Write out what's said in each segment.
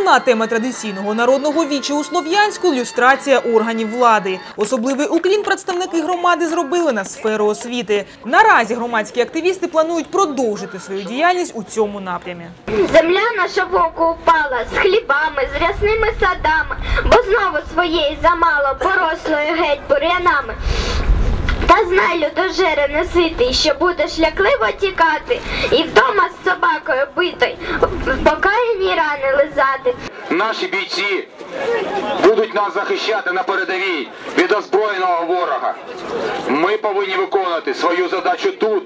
Головна тема традиційного народного вічі у Слов'янську – люстрація органів влади. Особливий уклін представники громади зробили на сферу освіти. Наразі громадські активісти планують продовжити свою діяльність у цьому напрямі. Земля наша в око упала з хлібами, з рясними садами, бо знову своєї замало порослою геть бур'янами. Та знай, людожере неситий, що будеш лякливо тікати, і вдома з собакою битий, в покаянні. Наші бійці будуть нас захищати на передовій від озброєного ворога. Ми повинні виконувати свою задачу тут,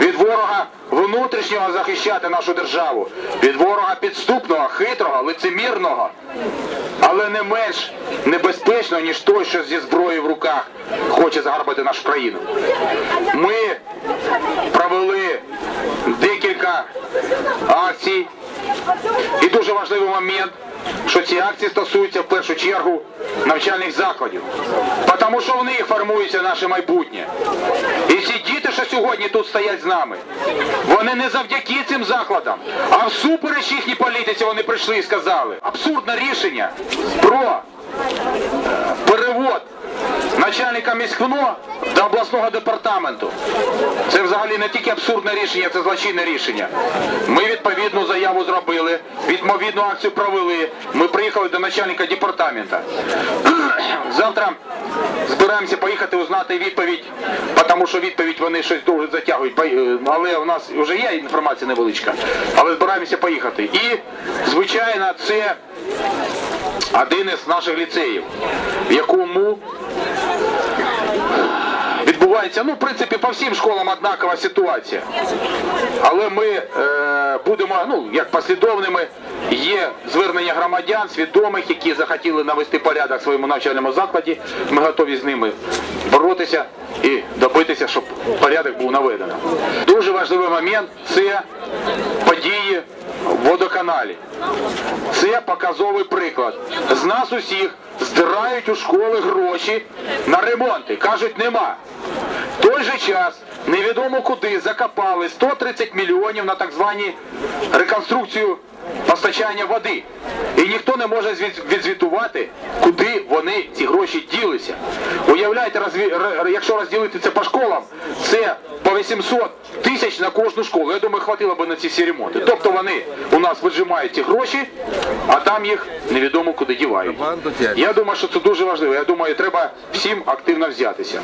від ворога внутрішнього захищати нашу державу, від ворога підступного, хитрого, лицемірного, але не менш небезпечного, ніж той, що зі зброєю в руках хоче загарбати нашу країну. Ми провели декілька акцій. І дуже важливий момент, що ці акції стосуються в першу чергу навчальних закладів. Тому що в них формується наше майбутнє. І ці діти, що сьогодні тут стоять з нами, вони не завдяки цим закладам, а всупереч їхній політиці вони прийшли і сказали. Абсурдне рішення про е, перевод начальника міськвно до обласного департаменту. Це взагалі не тільки абсурдне рішення, це злочинне рішення. Ми відповідну заяву зробили, відповідну акцію провели. Ми приїхали до начальника департамента. Завтра збираємося поїхати узнати відповідь, тому що відповідь вони щось довго затягують. Але у нас вже є інформація невеличка. Але збираємося поїхати. І, звичайно, це один із наших ліцеїв, в якому відбувається, ну, в принципі, по всім школам однакова ситуація. Але ми е, будемо, ну, як послідовними, є звернення громадян, свідомих, які захотіли навести порядок в своєму навчальному закладі. Ми готові з ними боротися і добитися, щоб порядок був наведено. Дуже важливий момент це події в водоканалі. Це показовий приклад. З нас усіх здирають у школи гроші на ремонти. Кажуть, нема. В той же час невідомо куди закопали 130 мільйонів на так звані реконструкцію постачання води. І ніхто не може відзвітувати, куди вони ці гроші ділися. Уявляєте, якщо розділити це по школам, це по 800 тисяч на кожну школу. Я думаю, хватило б на ці всі ремонти. Тобто вони у нас вижимають ці гроші, а там їх невідомо куди дівають. Я думаю, що це дуже важливо. Я думаю, треба всім активно взятися.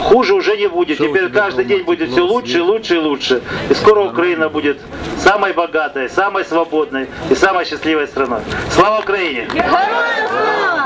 Хуже уже не будет. Теперь каждый день будет все лучше, лучше и лучше. И скоро Украина будет самой богатой, самой свободной и самой счастливой страной. Слава Украине! Героям слава!